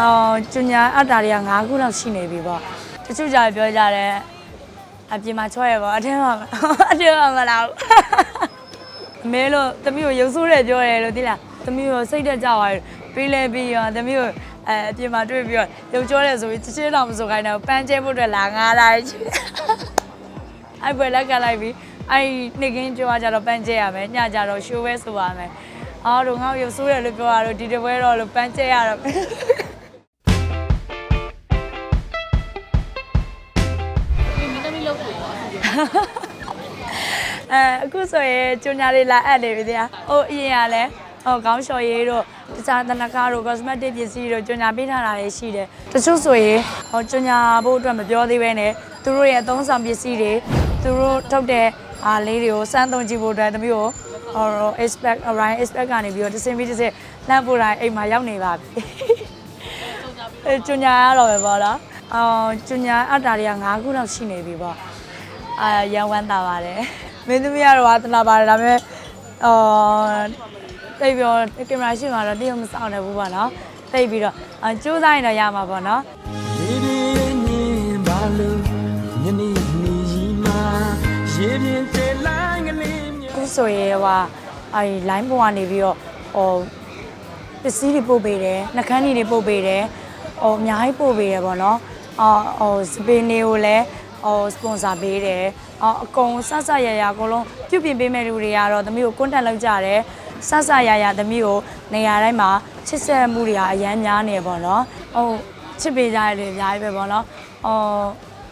အော်ကျွညာအတ္တာတွေက9ခုလောက်ရှိနေပြီပေါ့တချို့ကြပြောကြတယ်အပြင်မှာချော့ရပေါ့အထက်မှာအထက်မှာမလာဘူးအမေလို့သမီးကိုရုပ်ဆိုးတယ်ပြောတယ်လို့သိလားသမီးကိုစိတ်တက်ကြသွားတယ်ပြီးလဲပြီးရောသမီးကိုအဲအပြင်မှာတွေ့ပြီးတော့ရုပ်ကြောတယ်ဆိုပြီးချစ်ချင်းတော်မဆိုခိုင်းတော့ပန်းကျဲဖို့အတွက်လာငားလာချစ်အဲ့ပွဲလက်ကလိုက်ပြီးအဲ့နေကင်းကြွားကြတော့ပန်းကျဲရမယ်ညကြတော့ရှိုးပဲဆိုပါမယ် အော်တို့ငါ့ကိုရုပ်ဆိုးတယ်လို့ပြောရတော့ဒီတပွဲတော့လို့ပန်းကျဲရတော့အဲအခုဆိုရင်ကျွညာလေးလာအပ်နေပြီတရား။ဟိုအရင်ကလည်းဟိုခေါင်းလျှော်ရည်တို့တခြားတနကားတို့ cosmetic ပစ္စည်းတို့ကျွညာပေးထားတာလည်းရှိတယ်။တချို့ဆိုရင်ဟိုကျွညာဖို့အတွက်မပြောသေးပဲနဲ့သူတို့ရဲ့အသုံးဆောင်ပစ္စည်းတွေသူတို့ထုတ်တဲ့အားလေးတွေကိုစမ်းသုံးကြည့်ဖို့အတွက်တမျိုး ဟို expect Orion expect ကနေပြီးတော့တစ်စင်ပြီးတစ်စင်လှမ်းပို့တိုင်းအိမ်မှာရောက်နေပါပြီ။အဲကျွညာရတော့ပဲပေါ့နော်။အော်ကျွညာအတ္တာတွေက9ခုလောက်ရှိနေပြီပေါ့။အာရန်ဝမ်းတာပါတယ်မင်းသမီးကတော့ဝါသနာပါတယ်ဒါပေမဲ့အော်တိတ်ပြီးတော့ကင်မရာရှိမှတော့တရုပ်မစောင့်နိုင်ဘူးပေါ့နော်တိတ်ပြီးတော့အကျိုးစားရင်တော့ရမှာပေါ့နော် ဆိုရင်ဟိုအဲဒီ line ပေါ်ကနေပြီးတော့ဟိုပစ္စည်းတွေပို့ပေးတယ်နှကန်းတွေပို့ပေးတယ်ဟိုအများကြီးပို့ပေးတယ်ပေါ့နော်အော်ဟိုစပင်းတွေကိုလည်းဟိုစပွန်ဆာပေးတယ်အော်အကုန်ဆဆရရအကုန်လုံးပြုပြင်ပေးမဲ့လူတွေကတော့သမီးကိုကွန်းတက်လောက်ကြတယ်ဆဆရရသမီးကိုနေရာတိုင်းမှာချစ်ဆက်မှုတွေကအရန်များနေပေါ့နော်ဟိုချစ်ပေးကြတယ်အများကြီးပဲပေါ့နော်ဟို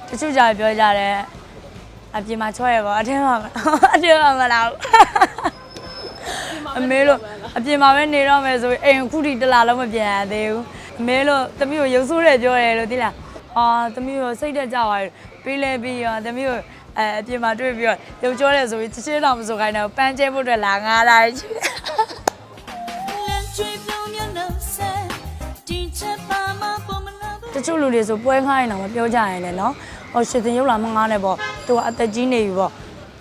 တချို့ကြပြောကြတယ် အပြင်မှာချော့ရပေါ့အထက်မှာအထက်မှာမလာဘူးအမေလို့အပြင်မှာပဲနေတော့မယ်ဆိုရင်အိမ်အခုထိတစ်လားလုံးမပြန်ရသေးဘူးအမေလို့သမီးကိုရုပ်ဆိုးတယ်ပြောတယ်လို့သိလားအာသမီးကိုစိတ်တက်ကြသွားတယ်ပြီးလဲပြီးရောသမီးကိုအဲအပြင်မှာတွေ့ပြီးတော့ရုပ်ကြောတယ်ဆိုပြီးချစ်ချင်းတော်မဆိုခိုင်းတော့ပန်းကျဲဖို့အတွက်လာငားလာချစ်တချို့လူတွေဆိုပွဲခိုင်းတော့မပြောကြရင်လည်းနော်ဟောရှင်တင်ရုပ်လာမငားနဲ့ပေါ့ သူကအသက်ကြီးနေပြီပေါ့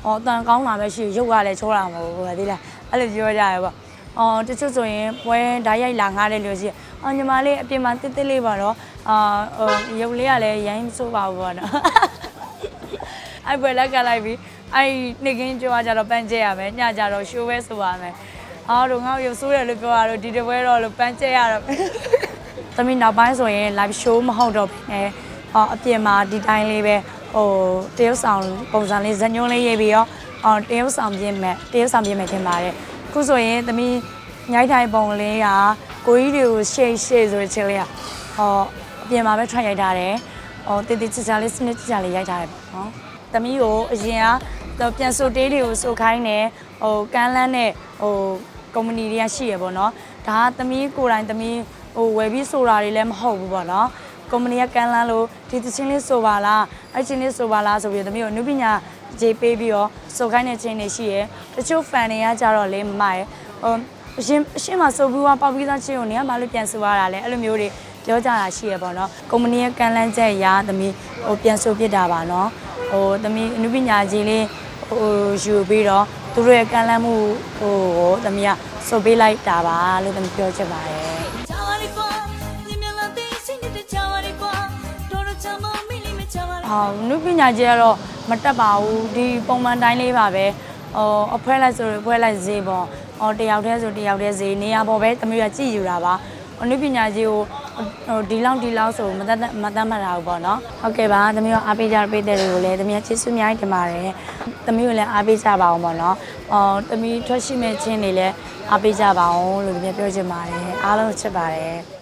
ဟောအတန်ကောင်းလာပဲရှိရုပ်ကလည်းချောလာမှာပေါ့ဗောသိလားအဲ့လိုပြောကြရပေါ့အော်တချို့ဆိုရင်ပွဲဓာတ်ရိုက်လာငားတဲ့လူရှိအော်ညီမလေးအပြင်မှာတစ်တစ်လေးပါတော့အာဟိုရုပ်လေးကလည်းရိုင်းမစိုးပါဘူးပေါ့နော်အဲ့ပွဲလက်ကလိုက်ပြီးအဲ့နေကင်းကြွားကြတော့ပန်းကျဲရမယ်ညကြတော့ရှိုးပဲဆိုပါမယ်အော်တို့ငါ့ကိုရုပ်ဆိုးတယ်လို့ပြောရတော့ဒီတပွဲတော့လို့ပန်းကျဲရတော့သမီးနောက်ပိုင်းဆိုရင် live show မဟုတ်တော့ဘူးနဲ့အော်အပြင်မှာဒီတိုင်းလေးပဲ ဟိုတရုပ်ဆောင်ပုံစံလေးဇညွန်းလေးရေးပြီးတော့အော်တရုပ်ဆောင်ပြင်မဲ့တရုပ်ဆောင်ပြင်မဲ့ထင်ပါတယ်အခုဆိုရင်သမီးညိုက်ထိုင်ပုံလေးကကိုကြီးတွေကိုရှေ့ရှေ့ဆိုတဲ့ချင်းလေးကဟောအပြင်မှာပဲထွက်ရိုက်ထားတယ်ဟောတည်တည်ချာချာလေးစနစ်ချာချာလေးရိုက်ထားတယ်ပေါ့နော်သမီးကိုအရင်ကပြန်ဆိုတေးတွေကိုဆိုခိုင်းတယ်ဟိုကန်းလန်းနဲ့ဟိုကုမ္ပဏီတွေကရှိရပေါ့နော်ဒါကသမီးကိုယ်တိုင်သမီးဟိုဝယ်ပြီးဆိုတာတွေလည်းမဟုတ်ဘူးပေါ့နော် ကုမ္ပဏီကကန်လန်းလို့ဒီသချင်းလေးဆိုပါလားအဲ့ချင်းလေးဆိုပါလားဆိုပြီးတော့တမီးတို့နုပညာဂျေးပေးပြီးတော့ဆိုခိုင်းတဲ့ချင်းတွေရှိရယ်တချို့ fan တွေကကြတော့လေမမရယ်ဟိုအရှင်အရှင်မှာဆိုပြီးတော့ပေါက်ပြီးသားချင်းကိုနေကဘာလို့ပြန်ဆိုရတာလဲအဲ့လိုမျိုးတွေပြောကြတာရှိရယ်ပေါ့နော်ကုမ္ပဏီကကန်လန်းချက်ရာသမီးဟိုပြန်ဆိုပြစ်တာပါနော်ဟိုသမီးနုပညာကြီးလေးဟိုယူပြီးတော့သူတို့ရဲ့ကန်လန်းမှုဟိုကိုသမီးကဆိုပေးလိုက်တာပါလို့သမီးပြောချင်ပါတယ် ဟောနုပညာကြီးကတော့မတက်ပါဘူးဒီပုံမှန်တိုင်းလေးပါပဲဟိုအဖွဲလိုက်ဆိုရင်အဖွဲလိုက်ဈေးပေါ့ဟောတယောက်တည်းဆိုတယောက်တည်းဈေးနေရာပေါ်ပဲတမျိုးရကြည့်ယူတာပါအနုပညာကြီးကိုဟိုဒီလောက်ဒီလောက်ဆိုမတတ်မတတ်မှတ်တာဘူးပေါ့နော်ဟုတ်ကဲ့ပါတမျိုးအားပေးကြပေးတဲ့တွေကိုလည်းတမျိုးချစ်စွအများကြီးတင်ပါတယ်တမျိုးလည်းအားပေးကြပါအောင်ပေါ့နော်အော်တမျိုးထွက်ရှိမဲ့ချင်းတွေလည်းအားပေးကြပါအောင်လို့တမျိုးပြောချင်ပါတယ်အားလုံးချစ်ပါတယ်